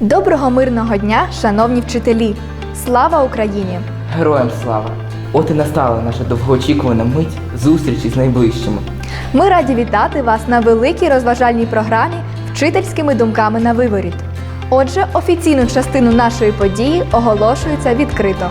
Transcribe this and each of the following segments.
Доброго мирного дня, шановні вчителі! Слава Україні! Героям слава! От і настала наша довгоочікувана мить зустрічі з найближчими. Ми раді вітати вас на великій розважальній програмі вчительськими думками на виворіт. Отже, офіційну частину нашої події оголошується відкрито.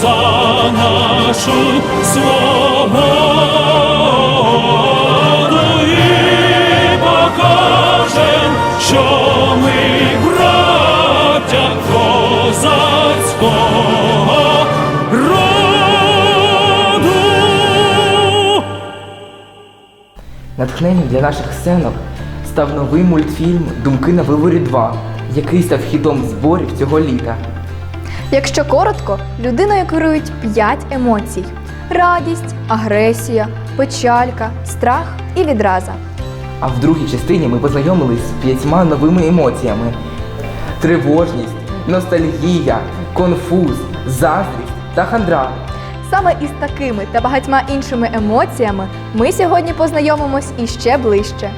за нашу свободу і покажем, що ми браття козацького роду. Натхненням для наших сценок став новий мультфільм Думки на виворі 2», який став хідом зборів цього літа. Якщо коротко, людиною керують 5 емоцій: радість, агресія, печалька, страх і відраза. А в другій частині ми познайомились з п'ятьма новими емоціями: тривожність, ностальгія, конфуз, заздрість та хандра. Саме із такими та багатьма іншими емоціями ми сьогодні познайомимось іще ближче.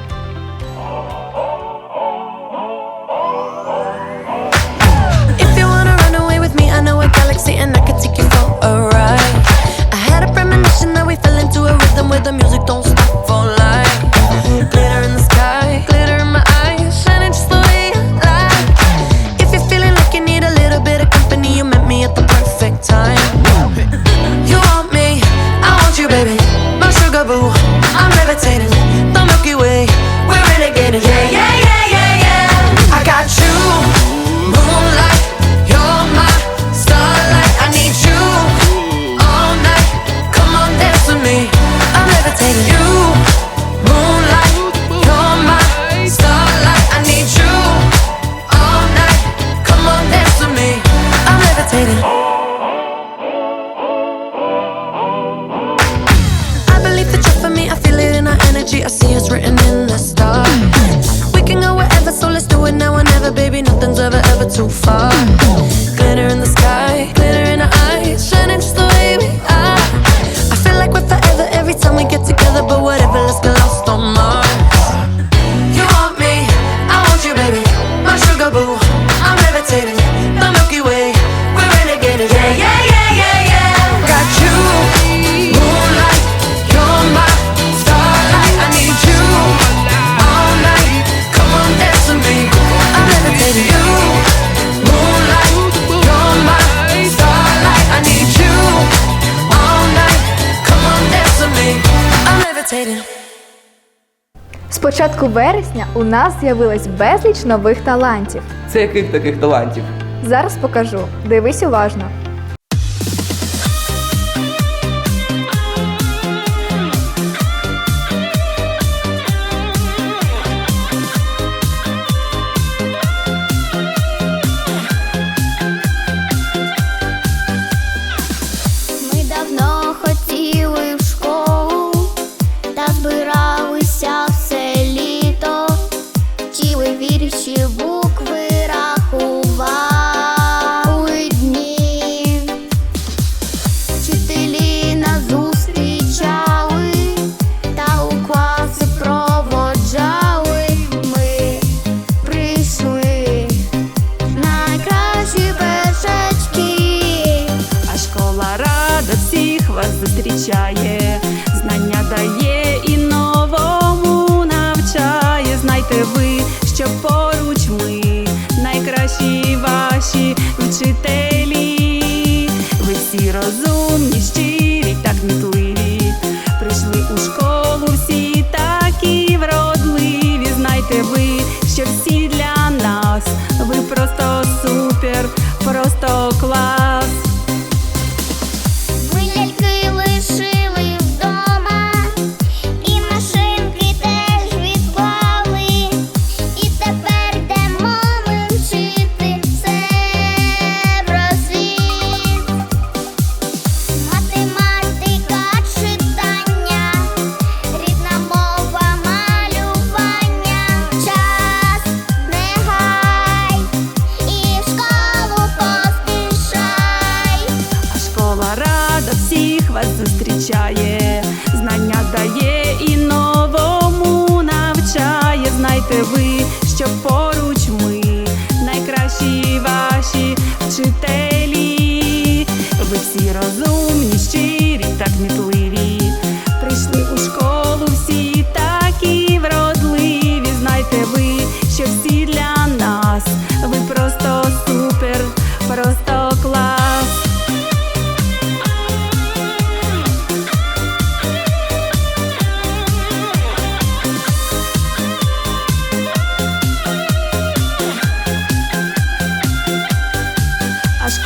so far. З початку вересня у нас з'явилось безліч нових талантів. Це яких таких талантів? Зараз покажу. Дивись уважно. навчає, знання дає і новому навчає. Знайте ви, що Ви, що поруч ми найкращі ваші вчителі. Ви всі розумні, щирі та кмітливі. Прийшли у школу всі такі вродливі. Знайте ви, що всі для нас. Ви просто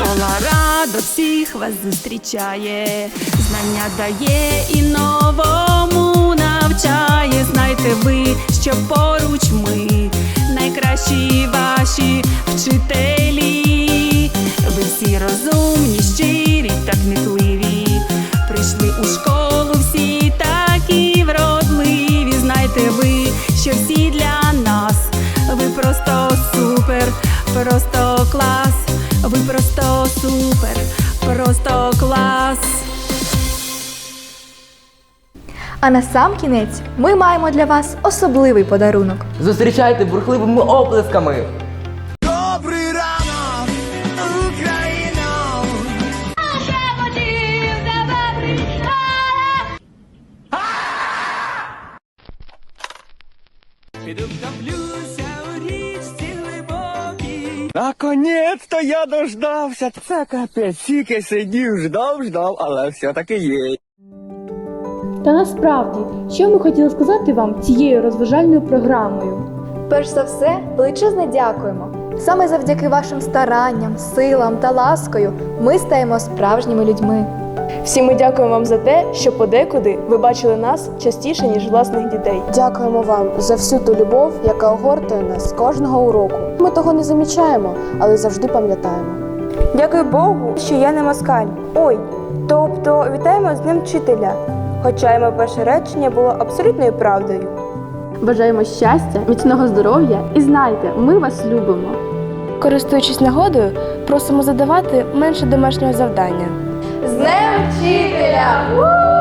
школа радо всіх вас зустрічає, знання дає і новому навчає. Знайте ви, що поруч ми найкращі ваші вчителі. Супер, просто клас. А на сам кінець ми маємо для вас особливий подарунок. Зустрічайте бурхливими оплесками. Наконец-то я дождався. Це капець, тільки сидів, ждав, ждав, але все-таки є. Та насправді, що ми хотіли сказати вам цією розважальною програмою? Перш за все, величезне дякуємо. Саме завдяки вашим старанням, силам та ласкою ми стаємо справжніми людьми. Всі ми дякуємо вам за те, що подекуди ви бачили нас частіше, ніж власних дітей. Дякуємо вам за всю ту любов, яка огортує нас кожного уроку. Ми того не замічаємо, але завжди пам'ятаємо. Дякую Богу, що я не москаль. Ой, тобто вітаємо з ним вчителя. Хоча йому перше речення було абсолютною правдою. Бажаємо щастя, міцного здоров'я і знайте, ми вас любимо. Користуючись нагодою, просимо задавати менше домашнього завдання. Днем вчителя!